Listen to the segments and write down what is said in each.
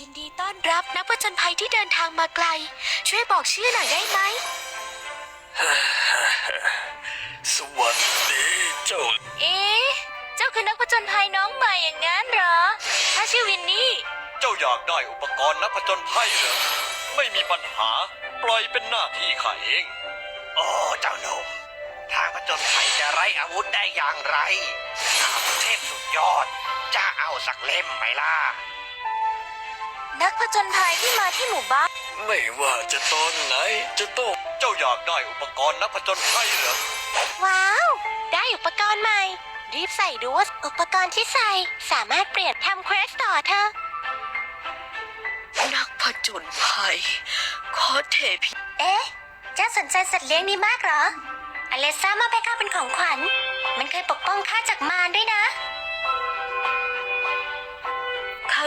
ยินดีต้อนรับนักผจญภัยที่เดินทางมาไกล ช่วยบอกชื่อหน่อยได้ไหม สวัสดีเจ้าเอ๊ะ เจ้าคือนักผจญภัยน้องใหม่อย่างนั้นเหรอถ้าชื่อวินนี่ เจ้าอยากได้อุปกรณ์นักผจญภัยเหรอ ไม่มีปัญหา ปล่อยเป็นหน้าที่ข้าเอง โอ้เจ้าหนุ่มทางผจญภัยจะไร้อาวุธได้อย่างไรอาวุธเทพสุดยอด จะเอาสักเล่มไหมล่ะ นักผจญภัยที่มาที่หมู่บ้าน ไม่ว่าจะตอนไหน จะต้องเจ้าอยากได้อุปกรณ์นักผจญภัยเหรอ ว้าว ได้อุปกรณ์ใหม่ รีบใส่ดูว่าอุปกรณ์ที่ใส่สามารถเปลี่ยนทำเควสต่อเธอะนักผจญภัย ขอเทพิเอ๊ะ เจ้าสนใจสัตว์เลี้ยงนี้มากเหรอ อเลซ่ามอบให้ข้าเป็นของขวัญ มันเคยปกป้องข้าจากมารด้วยนะ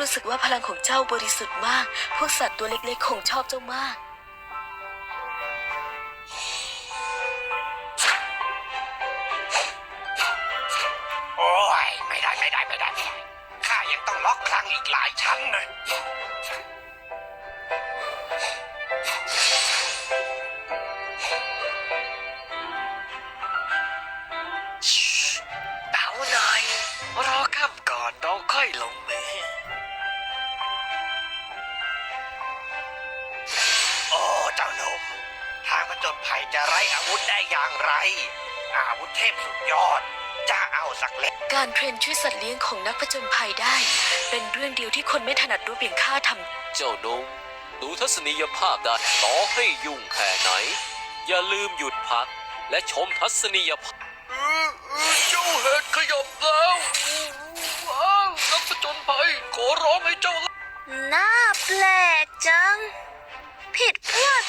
รู้สึกว่าพลังของเจ้าบริสุทธิ์มาก พวกสัตว์ตัวเล็กๆคงชอบเจ้ามาก โอ้ยไม่ได้ไม่ได้ไม่ได้ไม่ได้ข้ายังต้องล็อกคลังอีกหลายชั้นนะเดาหน่อยรอค่ำก่อนเราค่อยลงมือ จ้าหนุ่มทางผจญภัยจะไร้อาวุธได้อย่างไร อาวุธเทพสุดยอด จะเอาสักเล่มการเทรนช่วยสัตว์เลี้ยงของนักผจญภัยได้ เป็นเรื่องเดียวที่คนไม่ถนัดรู้เพียงข้าทำ เจ้าหนุ่มดูทัศนียภาพได้ต่อให้ยุ่งแค่ไหน อย่าลืมหยุดพัก และชมทัศนียภาพ เจ้าเห็ดขยับแล้วว้าวนักผจญภัยขอร้องให้เจ้า น่าแปล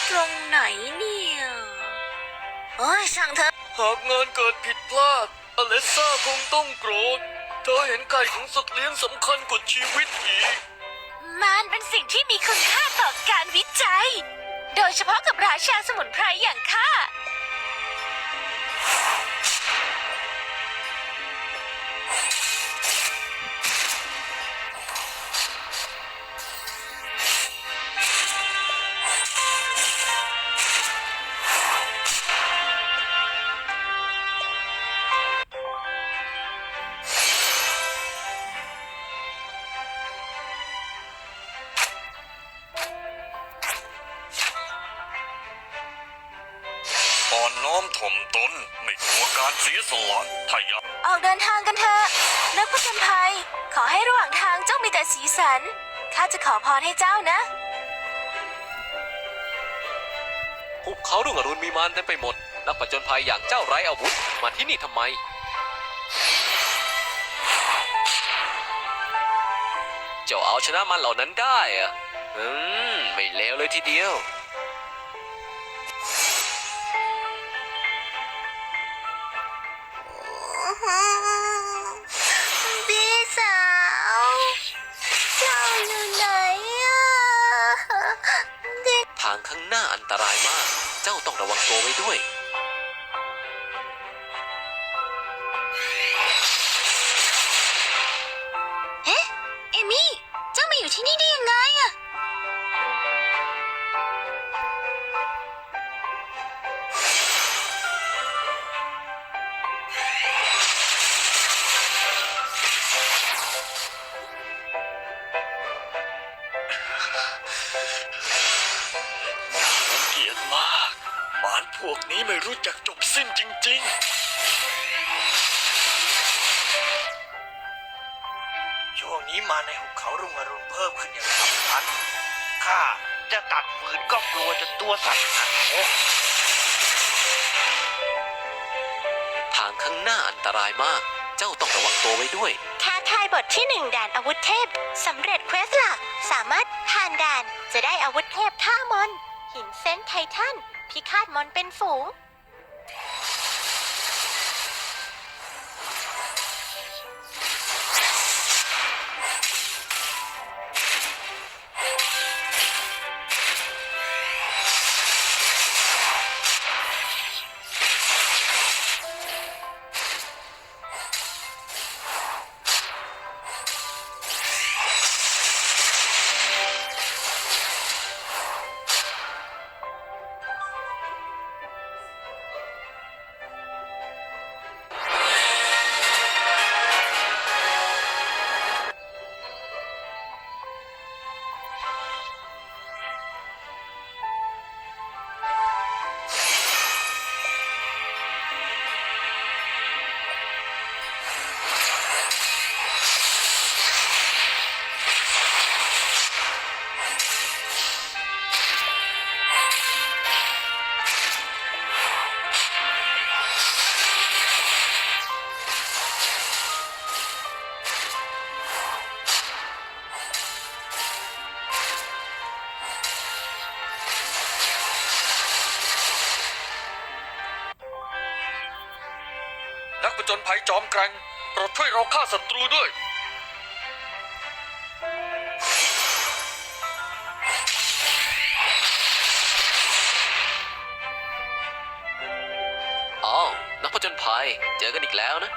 ตรงไหนเนี่ยโอ้ยช่างเถอะหากงานเกิดผิดพลาด อเลสซ่าคงต้องโกรธ เธอเห็นไก่ของสัตว์เลี้ยงสำคัญกว่าชีวิตอีก มันเป็นสิ่งที่มีคุณค่าต่อการวิจัย โดยเฉพาะกับราชาสมุนไพรอย่างข้า อ่อนน้อมถ่อมตน ไม่กลัวการเสียสละถ้าอยากออกเดินทางกันเถอะนักผจญภัย ขอให้ระหว่างทางเจ้ามีแต่สีสันข้าจะขอพรให้เจ้านะ ภูเขารุ่งอรุณมีมารเต็มไปหมด นักผจญภัยอย่างเจ้าไร้อาวุธมาที่นี่ทำไม เจ้าเอาชนะมันเหล่านั้นได้อะอืม ไม่เลวเลยทีเดียว พี่สาวเจ้าอยู่ไหนอะทางข้างหน้าอันตรายมาก เจ้าต้องระวังตัวไว้ด้วย พวกนี้ไม่รู้จักจบสิ้นจริงช่วงนี้มาในหุบเขารุ่งอรุณเพิ่มขึ้นอย่างฉับพลัน ข้าจะตัดฟืนก็กลัวจนตัวสั่นหนาวทางข้างหน้าอันตรายมาก เจ้าต้องระวังตัวไว้ด้วย ท้าทายบทที่หนึ่งด่านอาวุธเทพสำเร็จเควสหลัก สามารถผ่านด่านจะได้อาวุธเทพท่ามอน หินเซนต์ไททัน พิฆาตมอนเป็นฝูง นักปะจนภัยจอมแกร่งโปรดช่วยเราฆ่าศัตรูด้วย อ้าวนักผจญภัย เจอกันอีกแล้วนะ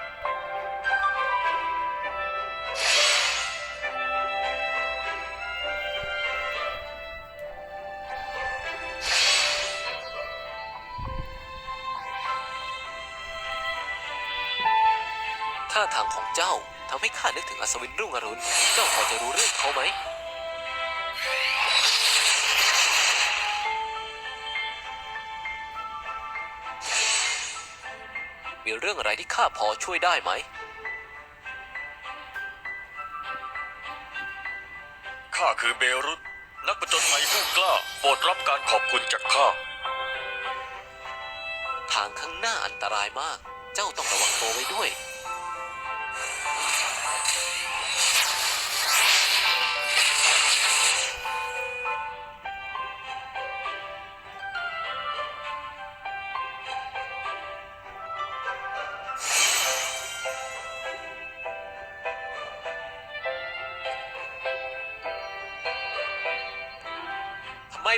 ท่าทางของเจ้าทำให้ข้านึกถึงอัศวินรุ่งอรุณ เจ้าพอจะรู้เรื่องเขาไหม มีเรื่องอะไรที่ข้าพอช่วยได้ไหม ข้าคือเบรุตนักผจญภัยผู้กล้า โปรดรับการขอบคุณจากข้า ทางข้างหน้าอันตรายมาก เจ้าต้องระวังตัวไว้ด้วย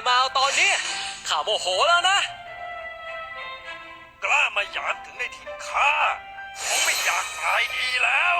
มมาเอาตอนนี้ข้าโมโหแล้วนะ กล้ามาหยามถึงในถิ่นข้าคงไม่อยากตายดีแล้ว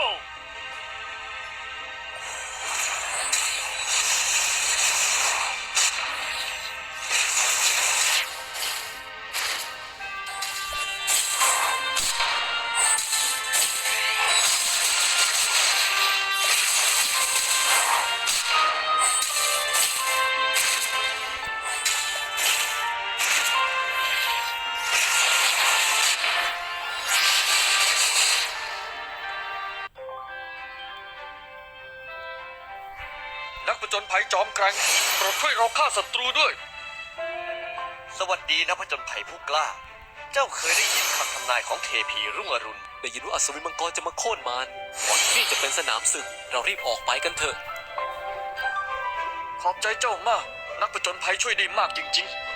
ภัยจอมแกร่งโปรดช่วยเราฆ่าศัตรูด้วย สวัสดีนะพจนภัยผู้กล้า เจ้าเคยได้ยินคำทำนายของเทพีรุ่งอรุณ ได้ยินว่าอัศวินมังกรจะมาโค่นมารก่อนที่นี่จะเป็นสนามศึก เรารีบออกไปกันเถอะ ขอบใจเจ้ามาก นักผจญภัยช่วยได้มากจริง ๆ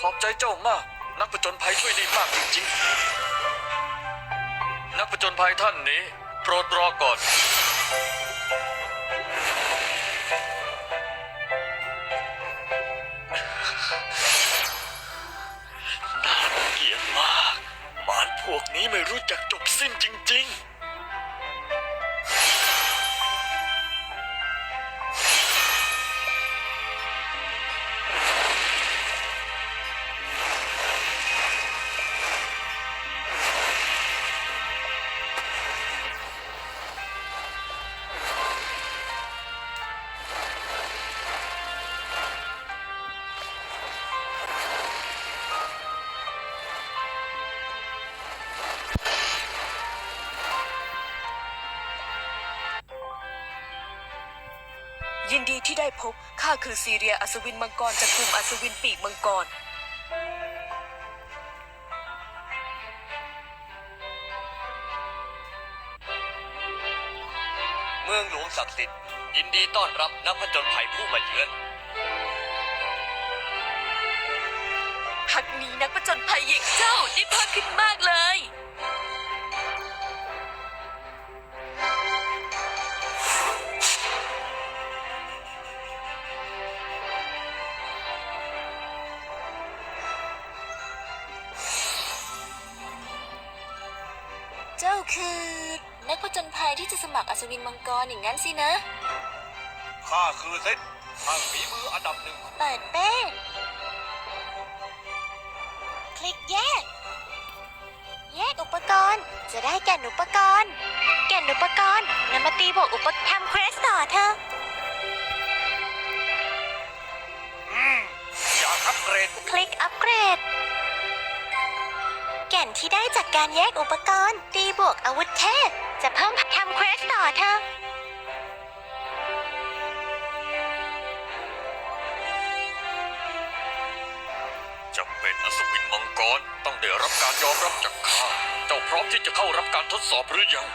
ขอบใจเจ้ามาก นักผจญภัยช่วยด้มากจริงๆ นักผจญภัยท่านนี้ โปรดรอก่อน น่าเกียจมากหมานพวกนี้ไม่รู้จักจบสิ้นจริง ๆ ยินดีที่ได้พบ ข้าคือซีเรียอัศวินมังกรจากกลุ่มอัศวินปีกมังกร เมืองหลวงศักดิ์สิทธิ์ ยินดีต้อนรับนักผจญภัยผู้มาเยือน พักนี้นักผจญภัยอย่างเจ้าได้เพิ่มขึ้นมากเลย คือ นักผจญภัยที่จะสมัครอัศวินมังกรอย่างนั้นสินะ ข้าคือเซนข้าฝีมืออันดับหนึ่ง เปิดเป้คลิกแยก แยกอุปกรณ์ จะได้แก่นอุปกรณ์ แก่นอุปกรณ์นำมาตีบวกอุปกรณ์ทำเควสต่อเธอะอืม อยากอัปเกรด คลิกอัปเกรดแก่นที่ได้จากการแยกอุปกรณ์ตีบวกอาวุธเทพ จะเพิ่มทำเควสต่อเธอจะเป็นอสุวินมังกรต้องได้รับการยอมรับจากข้า เจ้าพร้อมที่จะเข้ารับการทดสอบหรือยัง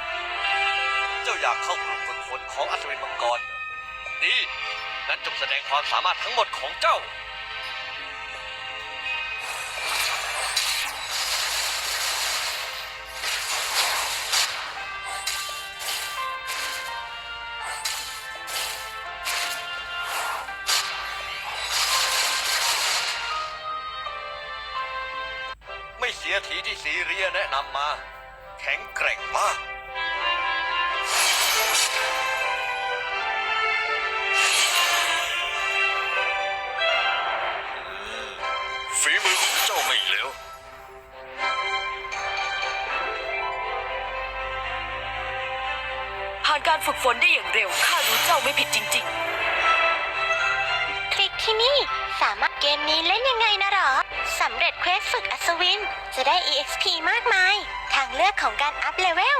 เจ้าอยากเข้ากลุ่มฝึกฝนของอสุวินมังกรนี่นั้นจงแสดงความสามารถทั้งหมดของเจ้า สียทีที่ซีเรียแนะนำมา แข็งแกร่งมากฝีมือของเจ้าไม่เลวผ่านการฝึกฝนได้อย่างเร็ว ข้ารู้เจ้าไม่ผิดจริงคลิกที่นี่สามารถ เกมนี้เล่นยังไงนะหรอ สำเร็จเควสฝึกอัศวิน จะได้ EXP มากมาย ทางเลือกของการอัพเลเวล